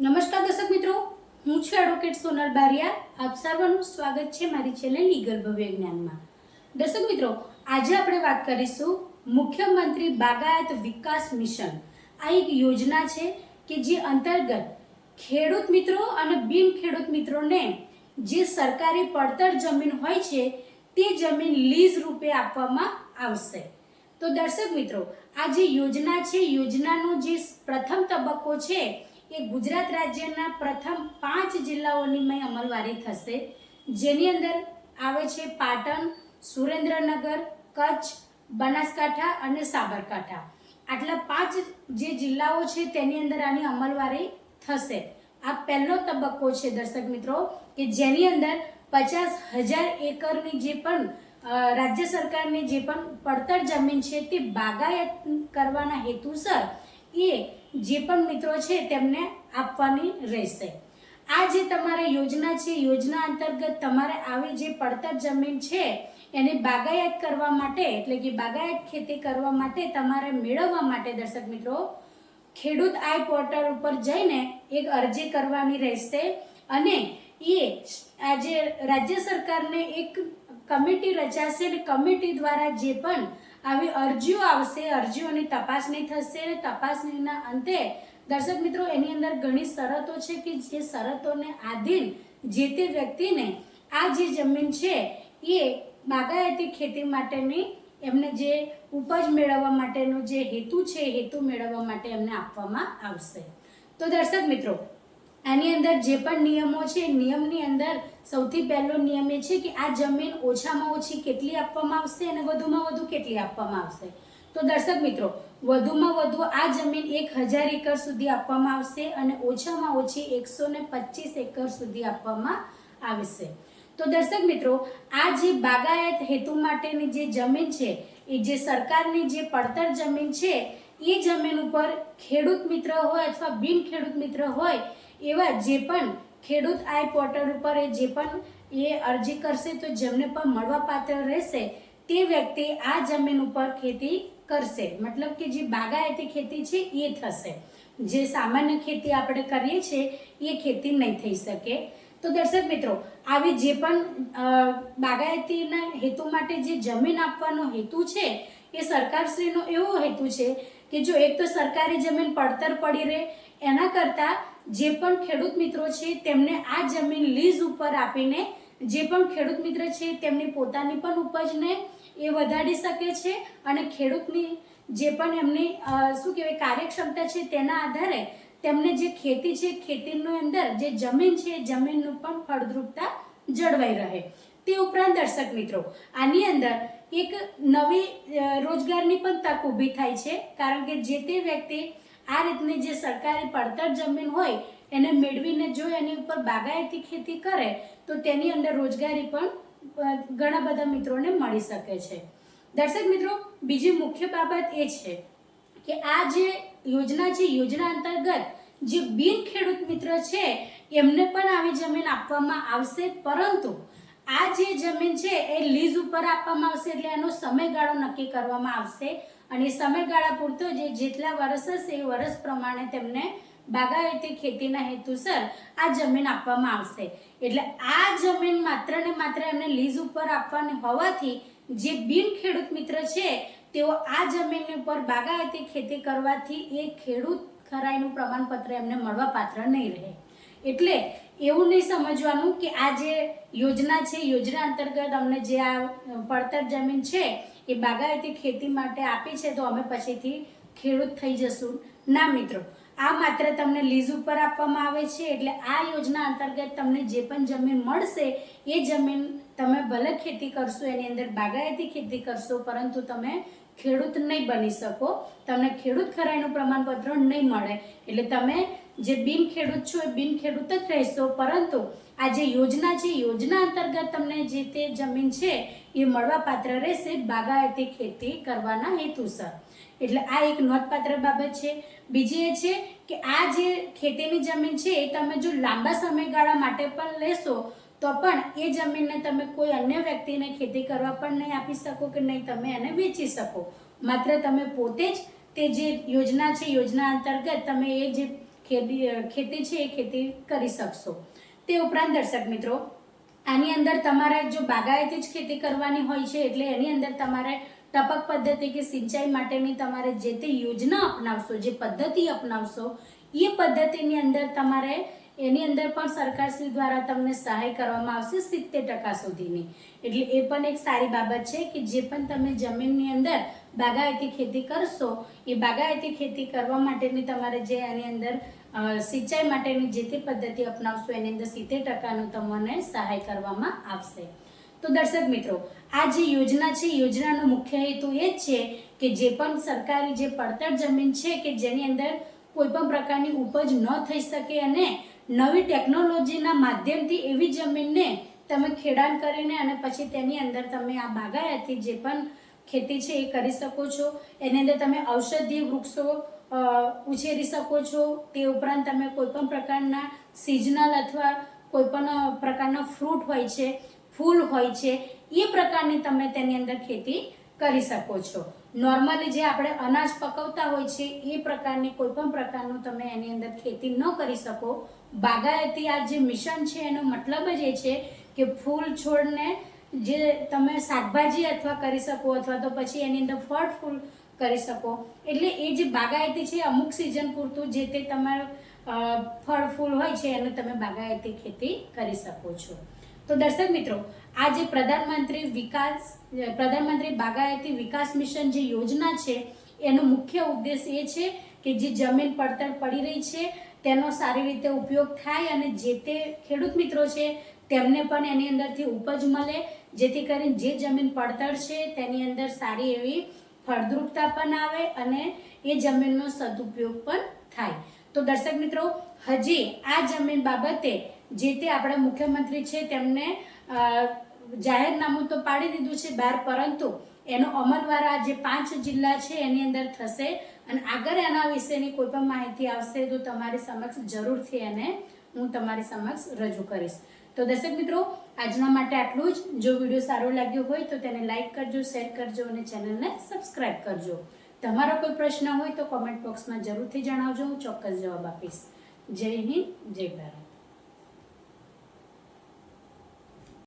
નમસ્કાર દર્શક મિત્રો, હું છું એડવોકેટ સોનલ બારિયા. આપ સર્વનું સ્વાગત છે મારી ચેનલ લીગલ ભવ્ય જ્ઞાનમાં. દર્શક મિત્રો, આજે આપણે વાત કરીશું મુખ્યમંત્રી બાગાયત વિકાસ મિશન. આ એક યોજના છે કે જે અંતર્ગત ખેડૂત મિત્રો અને બિન ખેડૂત મિત્રોને જે સરકારી પડતર જમીન હોય છે, તે જમીન લીઝ રૂપે આપવામાં આવશે. તો દર્શક મિત્રો, આ જે યોજના છે, યોજનાનો જે પ્રથમ તબક્કો છે એ ગુજરાત રાજ્યના પ્રથમ પાંચ જિલ્લાઓની મેં અમલવારી થશે. જેની અંદર આવે છે પાટણ, સુરેન્દ્રનગર, કચ્છ, બનાસકાંઠા અને સાબરકાંઠા. આટલા પાંચ જે જિલ્લાઓ છે તેની અંદર આની અમલવારી થશે. આ પહેલો તબક્કો છે દર્શક મિત્રો, કે જેની અંદર પચાસ હજાર એકરની જે પણ રાજ્ય સરકારની જે પણ પડતર જમીન છે તે બાગાયત કરવાના હેતુસર એ જે પણ મિત્રો છે તેમને આપવાની રહેશે. આ જે તમારે યોજના છે, યોજના અંતર્ગત તમારે આવી જે પડતર જમીન છે, એને બાગાયત કરવા માટે, એટલે કે બાગાયત ખેતી કરવા માટે તમારે મેળવવા માટે દર્શક મિત્રો, ખેડૂત આઈ પોર્ટલ ઉપર જઈને એક અરજી કરવાની રહેશે અને એ આજે રાજ્ય સરકારને એક કમિટી રચાશે અને કમિટી દ્વારા જે પણ આવી અરજીઓ આવશે, અરજીઓની તપાસણી થશે તપાસણીના અંતે દર્શક મિત્રો, એની અંદર ઘણી શરતો છે કે જે શરતોને આધીન જે તે વ્યક્તિને આ જે જમીન છે એ બાગાયતી ખેતી માટેની એમને જે ઉપજ મેળવવા માટેનો જે હેતુ છે હેતુ મેળવવા માટે એમને આપવામાં આવશે. તો દર્શક મિત્રો આની અંદર જે પણ નિયમો છે, નિયમની અંદર સૌથી પહેલો નિયમ એ છે કે આ જમીન ઓછામાં ઓછી કેટલી આપવામાં આવશે અને વધુમાં વધુ કેટલી આપવામાં આવશે. તો દર્શક મિત્રો, વધુમાં વધુ આ જમીન એક હજાર એકર સુધી આપવામાં આવશે અને ઓછામાં ઓછી એકસો ને પચીસ એકર સુધી આપવામાં આવશે. તો દર્શક મિત્રો, આ જે બાગાયત હેતુ માટેની જે જમીન છે, એ જે સરકારની જે પડતર જમીન છે એ જમીન ઉપર ખેડૂત મિત્ર હોય અથવા બિન ખેડૂત મિત્ર હોય, એવા જે પણ ખેડૂત આઈ પોર્ટલ ઉપર એ જે પણ એ અરજી કરશે તો જેમને પણ મળવાપાત્ર રહેશે, તે વ્યક્તિ આ જમીન ઉપર ખેતી કરશે. મતલબ કે જે બાગાયતી ખેતી છે એ થશે. જે સામાન્ય ખેતી આપણે કરીએ છીએ, એ ખેતી નહીં થઈ શકે. તો દર્શક મિત્રો, આવી જે પણ બાગાયતીના હેતુ માટે જે જમીન આપવાનો હેતુ છે, એ સરકારશ્રીનો એવો હેતુ છે કે જો એક તો સરકારી જમીન પડતર પડી રહે, એના કરતાં જે પણ ખેડૂત મિત્રો છે તેમને આ જમીન લીઝ ઉપર આપીને, જે પણ ખેડૂત મિત્ર છે તેમની પોતાની પણ ઉપજને એ વધારી શકે છે અને ખેડૂતની જે પણ એમની શું કહેવાય, કાર્યક્ષમતા છે તેના આધારે તેમને જે ખેતી છે, ખેતીની અંદર જે જમીન છે, જમીનનું પણ ફળદ્રુપતા જળવાઈ રહે. તે ઉપરાંત દર્શક મિત્રો, આની અંદર એક નવી રોજગારની પણ તક ઊભી થાય છે. કારણ કે જે તે વ્યક્તિ આ રીતની જે સરકારી પડતર જમીન હોય, એને મેળવીને જો એની ઉપર બાગાયતી ખેતી કરે, તો તેની અંદર રોજગારી પણ ઘણા બધા મિત્રોને મળી શકે છે. દર્શક મિત્રો, બીજી મુખ્ય બાબત એ છે કે આ જે યોજના છે, યોજના અંતર્ગત જે બિન ખેડૂત મિત્ર છે, એમને પણ આવી જમીન આપવામાં આવશે. પરંતુ આ જે જમીન છે એ લીઝ ઉપર આપવામાં આવશે એટલે એનો સમયગાળો નક્કી કરવામાં આવશે. અને સમયગાળા પૂરતો જે જેટલા વર્ષ હશે એ વર્ષ પ્રમાણે તેમને બાગાયતી ખેતીના હેતુસર આ જમીન આપવામાં આવશે. એટલે આ જમીન માત્ર ને માત્ર એમને લીઝ ઉપર આપવાની હોવાથી જે બિન ખેડૂત મિત્ર છે, તેઓ આ જમીનની ઉપર બાગાયતી ખેતી કરવાથી એ ખેડૂત ખરાઈનું પ્રમાણપત્ર એમને મળવા પાત્ર નહીં રહે. એટલે એવું નહીં સમજવાનું કે આ જે યોજના છે, યોજના અંતર્ગત અમને જે આ પડતર જમીન છે, એ બાગાયતી ખેતી માટે આપી છે, તો અમે પછીથી ખેડૂત થઈ જશું. ના મિત્રો, આ માત્ર તમને લીઝ ઉપર આપવામાં આવે છે, એટલે આ યોજના અંતર્ગત તમને જે પણ જમીન મળશે, એ જમીન તમે ભલે ખેતી કરશો, એની અંદર બાગાયતી ખેતી કરશો, પરંતુ તમે ખેડૂત નહીં બની શકો. તમને ખેડૂત ખરાઈનું પ્રમાણપત્ર નહીં મળે. એટલે તમે જે બિન ખેડૂત છો એ બિન ખેડૂત જ રહેશો. પરંતુ આ જે યોજના છે, યોજના અંતર્ગત તમને જે તે જમીન છે એ મળવાપાત્ર રહેશે. બાગાયતી ખેતી કરવાના હેતુસર એટલે આ એક નોંધપાત્ર બાબત છે. બીજી એ છે કે આ જે ખેતીની જમીન છે એ તમે જો લાંબા સમયગાળા માટે પણ લેશો, તો પણ એ જમીનને તમે કોઈ અન્ય વ્યક્તિને ખેતી કરવા પણ નહીં આપી શકો કે નહીં તમે એને વેચી શકો. માત્ર તમે પોતે જ તે જે યોજના છે, યોજના અંતર્ગત તમે એ જે ખેતી છે એ ખેતી કરી શકશો. તે ઉપરાંત દર્શક મિત્રો, આની અંદર તમારે જો બાગાયતી જ ખેતી કરવાની હોય છે, એટલે એની અંદર તમારે ટપક પદ્ધતિ કે સિંચાઈ માટેની તમારે જે તે યોજના અપનાવશો, જે પદ્ધતિ અપનાવશો, એ પદ્ધતિની અંદર તમારે એની અંદર પણ સરકારશ્રી દ્વારા તમને સહાય કરવામાં આવશે સિત્તેર ટકા સુધીની. એટલે એ પણ એક સારી બાબત છે કે જે પણ તમે જમીનની અંદર બાગાયતી ખેતી કરશો, એ બાગાયતી ખેતી કરવા માટેની તમારે જે આની અંદર સિંચાઈ માટેની જે તે પદ્ધતિ અપનાવશો, એની અંદર સિત્તેર ટકાનું તમને સહાય કરવામાં આવશે. તો દર્શક મિત્રો, આ જે યોજના છે, યોજનાનો મુખ્ય હેતુ એ જ છે કે જે પણ સરકારી જે પડતર જમીન છે કે જેની અંદર કોઈ પણ પ્રકારની ઉપજ ન થઈ શકે અને નવી ટેકનોલોજીના માધ્યમથી એવી જમીનને તમે ખેડાણ કરીને અને પછી તેની અંદર તમે આ બાગાયતી જે પણ ખેતી છે એ કરી શકો છો. એની અંદર તમે ઔષધીય વૃક્ષો ઉછેરી શકો છો. તે ઉપરાંત તમે કોઈ પણ પ્રકારના સિઝનલ અથવા કોઈ પણ પ્રકારના ફ્રૂટ હોય છે, ફૂલ હોય છે, એ પ્રકારની તમે તેની અંદર ખેતી કરી શકો છો. નોર્મલી જે આપણે અનાજ પકવતા હોય છે, એ પ્રકારની કોઈ પણ પ્રકારનું તમે એની અંદર ખેતી ન કરી શકો. બાગાયતી આ જે મિશન છે, એનો મતલબ જ એ છે કે ફૂલ છોડને જે તમે શાકભાજી અથવા કરી શકો અથવા તો પછી એની અંદર ફળ ફૂલ કરી શકો. એટલે એ જે બાગાયતી છે અમુક સિઝન પૂરતું જે તે તમારું ફળ ફૂલ હોય છે એનું તમે બાગાયતી ખેતી કરી શકો છો. તો દર્શક મિત્રો, આ જે પ્રધાનમંત્રી વિકાસ, પ્રધાનમંત્રી બાગાયતી વિકાસ મિશન જે યોજના છે, એનો મુખ્ય ઉદ્દેશ એ છે કે જે જમીન પડતર પડી રહી છે, તેનો સારી રીતે ઉપયોગ થાય અને જે તે ખેડૂત મિત્રો છે તેમને પણ એની અંદરથી ઉપજ મળે જેથી કરીને જે જમીન પડતર છે તેની અંદર સારી એવી ફળદ્રુપતા પણ આવે અને એ જમીનનો સદુપયોગ પણ થાય. તો દર્શક મિત્રો, હજી આ જમીન બાબતે જે તે આપણા મુખ્યમંત્રી છે તેમને જાહેરનામું તો પાડી દીધું છે બહાર, પરંતુ એનો અમલવાળા જે પાંચ જિલ્લા છે એની અંદર થશે અને આગળ એના વિશેની કોઈ પણ માહિતી આવશે તો તમારી સમક્ષ જરૂરથી એને હું તમારી સમક્ષ રજૂ કરીશ. તો દર્શક મિત્રો, આજના માટે આટલું જ. જો વીડિયો સારો લાગ્યો હોય તો તેને લાઈક કરજો, શેર કરજો અને ચેનલને સબસ્ક્રાઇબ કરજો. તમારો કોઈ પ્રશ્ન હોય તો કોમેન્ટ બોક્સમાં જરૂરથી જણાવજો. હું ચોક્કસ જવાબ આપીશ. જય હિન્દ, જય ભારત.